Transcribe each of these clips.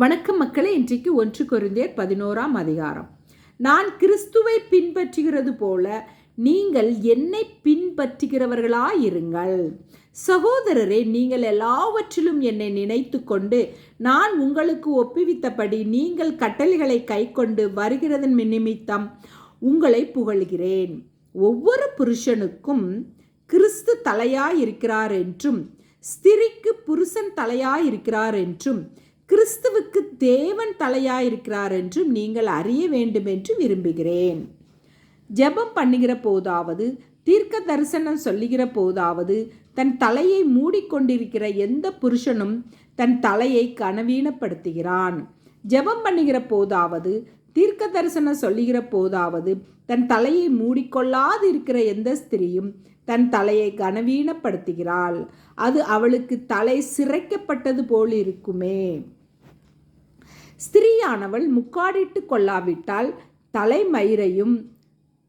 வணக்கம் மக்களே இன்றைக்கு ஒன்று கொரிந்தியர் பதினோராம் அதிகாரம். நான் கிறிஸ்துவை பின்பற்றுகிறது போல நீங்கள் என்னை பின்பற்றுகிறவர்களாயிருங்கள். சகோதரரே நீங்கள் எல்லாவற்றிலும் என்னை நினைத்து கொண்டு நான் உங்களுக்கு ஒப்புவித்தபடி நீங்கள் கட்டளைகளை கைக்கொண்டு வருகிறதன் நிமித்தம் உங்களை புகழ்கிறேன். ஒவ்வொரு புருஷனுக்கும் கிறிஸ்து தலையாயிருக்கிறார் என்றும் ஸ்திரிக்கு புருஷன் தலையாயிருக்கிறார் என்றும் கிறிஸ்துவுக்கு தேவன் தலையாயிருக்கிறார் என்றும் நீங்கள் அறிய வேண்டும் என்று விரும்புகிறேன். ஜெபம் பண்ணுகிற போதாவது தீர்க்க தரிசனம் சொல்லுகிற போதாவது தன் தலையை மூடிக்கொண்டிருக்கிற எந்த புருஷனும் தன் தலையை கனவீனப்படுத்துகிறான். ஜெபம் பண்ணுகிற போதாவது தீர்க்க தரிசனம் சொல்லுகிற போதாவது தன் தலையை மூடிக்கொள்ளாது இருக்கிற எந்த ஸ்திரியும் தன் தலையை கனவீனப்படுத்துகிறாள். அது அவளுக்கு தலை சிரைக்கப்பட்டது போல் இருக்குமே ஸ்திரீயானவள் முக்காடிட்டு கொள்ளாவிட்டால் தலைமயிரையும்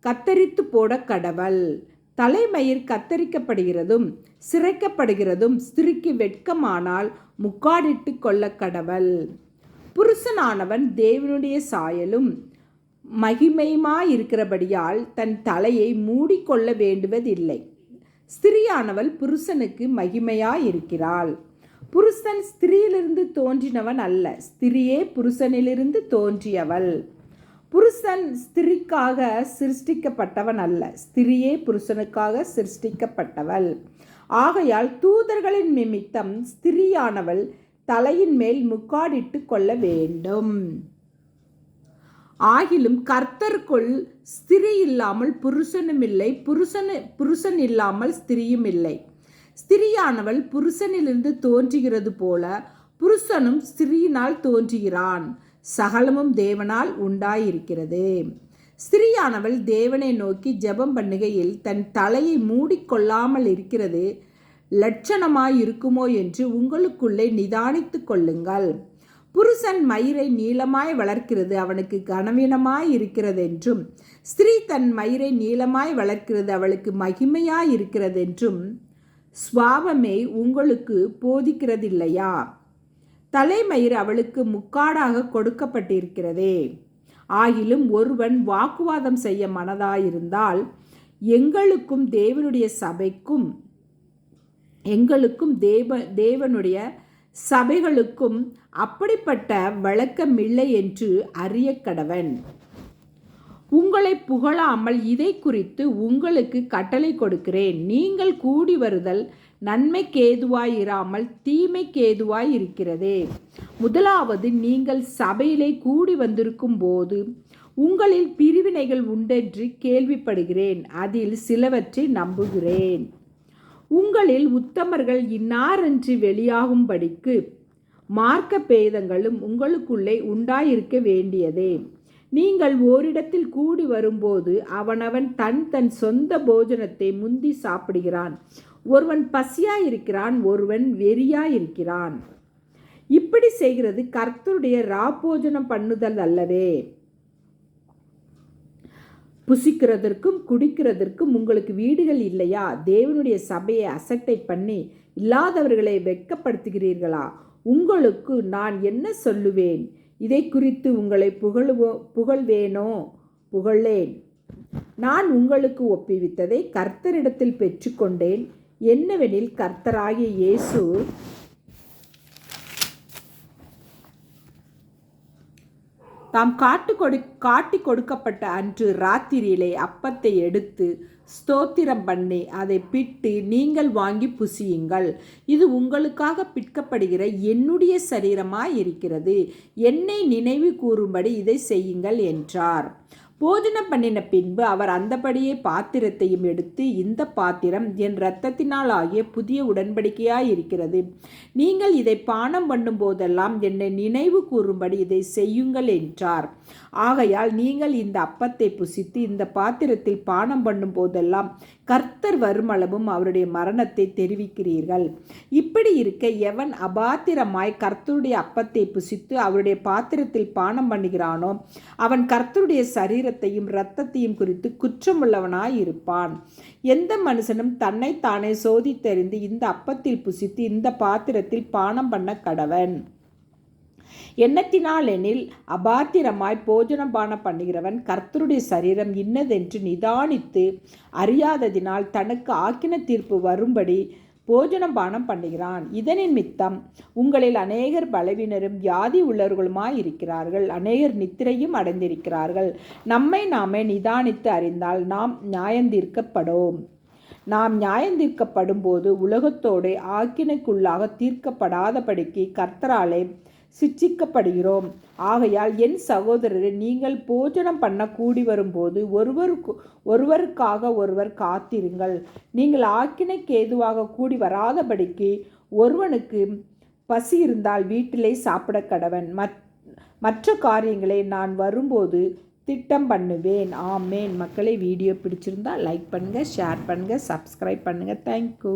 கத்தரித்து போட கடவள். தலைமயிர் கத்தரிக்கப்படுகிறதும் சிரைக்கப்படுகிறதும் ஸ்திரிக்கு வெட்கமானால் முக்காடிட்டு கொள்ள கடவள். புருஷனானவன் தேவனுடைய சாயலும் மகிமையுமாயிருக்கிறபடியால் தன் தலையை மூடிக்கொள்ள வேண்டுவதில்லை. ஸ்திரியானவள் புருஷனுக்கு மகிமையாயிருக்கிறாள். புருஷன் ஸ்திரீயிலிருந்து தோன்றினவன் அல்ல. ஸ்திரியே புருஷனிலிருந்து தோன்றியவள். புருஷன் ஸ்திரிக்காக சிருஷ்டிக்கப்பட்டவன் அல்ல. ஸ்திரியே புருஷனுக்காக சிருஷ்டிக்கப்பட்டவள். ஆகையால் தூதர்களின் நிமித்தம் ஸ்திரியானவள் தலையின் மேல் முக்காடிட்டு கொள்ள வேண்டும். ஆகிலும் கர்த்தருக்குள் ஸ்திரி இல்லாமல் புருஷனும் இல்லை புருஷன் புருஷன் இல்லாமல் ஸ்திரியும் இல்லை. ஸ்திரியானவள் புருஷனிலிருந்து தோன்றுகிறது போல புருஷனும் ஸ்திரீனால் தோன்றுகிறான். சகலமும் தேவனால் உண்டாயிருக்கிறது. ஸ்திரியானவள் தேவனை நோக்கி ஜெபம் பண்ணுகையில் தன் தலையை மூடிக்கொள்ளாமல் இருக்கிறது லட்சணமாய் இருக்குமோ என்று உங்களுக்குள்ளே நிதானித்து கொள்ளுங்கள். புருஷன் மயிரை நீளமாய் வளர்க்கிறது அவனுக்கு கனவீனமாய் இருக்கிறது என்றும் ஸ்திரீ தன் மயிரை நீளமாய் வளர்க்கிறது அவளுக்கு மகிமையாய் இருக்கிறது என்றும் சுவாபமே உங்களுக்கு போதிக்கிறதில்லையா? தலைமயிர் அவளுக்கு முக்காடாக கொடுக்கப்பட்டிருக்கிறதே. ஆகிலும் ஒருவன் வாக்குவாதம் செய்ய மனதாயிருந்தால் எங்களுக்கும் தேவனுடைய சபைக்கும் எங்களுக்கும் தேவ தேவனுடைய சபைகளுக்கும் அப்படிப்பட்ட வழக்கமில்லை என்று அறிய கடவன் உங்களை புகழாமல் இதை குறித்து உங்களுக்கு கட்டளை கொடுக்கிறேன். நீங்கள் கூடி வருதல் நன்மைக்கேதுவாயிராமல் தீமைக்கேதுவாய் இருக்கிறதே முதலாவது நீங்கள் சபையிலே கூடி வந்திருக்கும் போது உங்களில் பிரிவினைகள் உண்டென்று கேள்விப்படுகிறேன். அதில் சிலவற்றை நம்புகிறேன். உங்களில் உத்தமர்கள் இன்னாரென்று வெளியாகும்படிக்கு மார்க்க பேதங்களும் உங்களுக்குள்ளே உண்டாயிருக்க வேண்டியதே. நீங்கள் ஓரிடத்தில் கூடி வரும்போது அவனவன் தன் தன் சொந்த போஜனத்தை முந்தி சாப்பிடுகிறான். ஒருவன் பசியாயிருக்கிறான் ஒருவன் வெறியாயிருக்கிறான். இப்படி செய்கிறது கர்த்தருடைய போஜனம் பண்ணுதல் அல்லவே. புசிக்கிறதற்கும் குடிக்கிறதற்கும் உங்களுக்கு வீடுகள் இல்லையா? தேவனுடைய சபையை அசட்டை பண்ணி இல்லாதவர்களை வெட்கப்படுத்துகிறீர்களா? உங்களுக்கு நான் என்ன சொல்லுவேன்? இதை குறித்து உங்களை புகழுவோ புகழ்வேனோ? புகழேன். நான் உங்களுக்கு ஒப்புவித்ததை கர்த்தரிடத்தில் பெற்றுக்கொண்டேன். என்னவெனில் கர்த்தராகிய இயேசு தாம் காட்டு கொடு காட்டி கொடுக்கப்பட்ட அன்று ராத்திரியிலே அப்பத்தை எடுத்து ஸ்தோத்திரம் பண்ணி அதை பிட்டு நீங்கள் வாங்கி புசியுங்கள். இது உங்களுக்காக பிற்கப்படுகிற என்னுடைய சரீரமாய் இருக்கிறது. என்னை நினைவு கூறும்படி இதை செய்யுங்கள் என்றார். போஜனம் பண்ணின பின்பு அவர் அந்தபடியே பாத்திரத்தையும் எடுத்து இந்த பாத்திரம் என் இரத்தத்தினால் ஆகிய புதிய உடன்படிக்கையாய் இருக்கிறது. நீங்கள் இதை பானம் பண்ணும் போதெல்லாம் என்னை நினைவு கூறும்படி இதை செய்யுங்கள் என்றார். ஆகையால் நீங்கள் இந்த அப்பத்தை புசித்து இந்த பாத்திரத்தில் பானம் பண்ணும் போதெல்லாம் கர்த்தர் வருமளவும் அவருடைய மரணத்தை தெரிவிக்கிறீர்கள். இப்படி இருக்க எவன் அபாத்திரமாய் கர்த்தருடைய அப்பத்தை புசித்து அவருடைய பாத்திரத்தில் பானம் பண்ணுகிறானோ அவன் கர்த்தருடைய சரீரத்தையும் இரத்தத்தையும் குறித்து குற்றமுள்ளவனாய் இருப்பான் எந்த மனுஷனும் தன்னை தானே சோதித்தறிந்து இந்த அப்பத்தில் புசித்து இந்த பாத்திரத்தில் பானம் பண்ண கடவன். எண்ணத்தினால் எனில் அபாத்திரமாய் போஜனபானம் பண்ணுகிறவன் கர்த்தருடைய சரீரம் இன்னதென்று நிதானித்து அறியாததினால் தனக்கு ஆக்கின தீர்ப்பு வரும்படி போஜனம் பானம் பண்ணுகிறான். இதனின் மித்தம் உங்களில் அநேகர் பலவினரும் வியாதி உள்ளவர்களுமாய் இருக்கிறார்கள். அநேகர் நித்திரையும் அடைந்திருக்கிறார்கள். நம்மை நாமே நிதானித்து அறிந்தால் நாம் நியாயந்தீர்க்கப்படும். நாம் நியாயந்தீர்க்கப்படும் போது உலகத்தோடு ஆக்கினைக்குள்ளாக தீர்க்கப்படாதபடிக்கு கர்த்தராலே சிட்சிக்கப்படுகிறோம் ஆகையால் என் சகோதரரை நீங்கள் போஜனம் பண்ண கூடி வரும்போது ஒருவருக்கு ஒருவருக்காக ஒருவர் காத்திருங்கள். நீங்கள் ஆக்கினைக்கு ஏதுவாக கூடி வராதபடிக்கு ஒருவனுக்கு பசி இருந்தால் வீட்டிலே சாப்பிட கடவன். மற்ற காரியங்களை நான் வரும்போது திட்டம் பண்ணுவேன். ஆமேன். மக்களை வீடியோ பிடிச்சிருந்தால் லைக் பண்ணுங்கள் ஷேர் பண்ணுங்கள் சப்ஸ்கிரைப் பண்ணுங்கள் தேங்க்யூ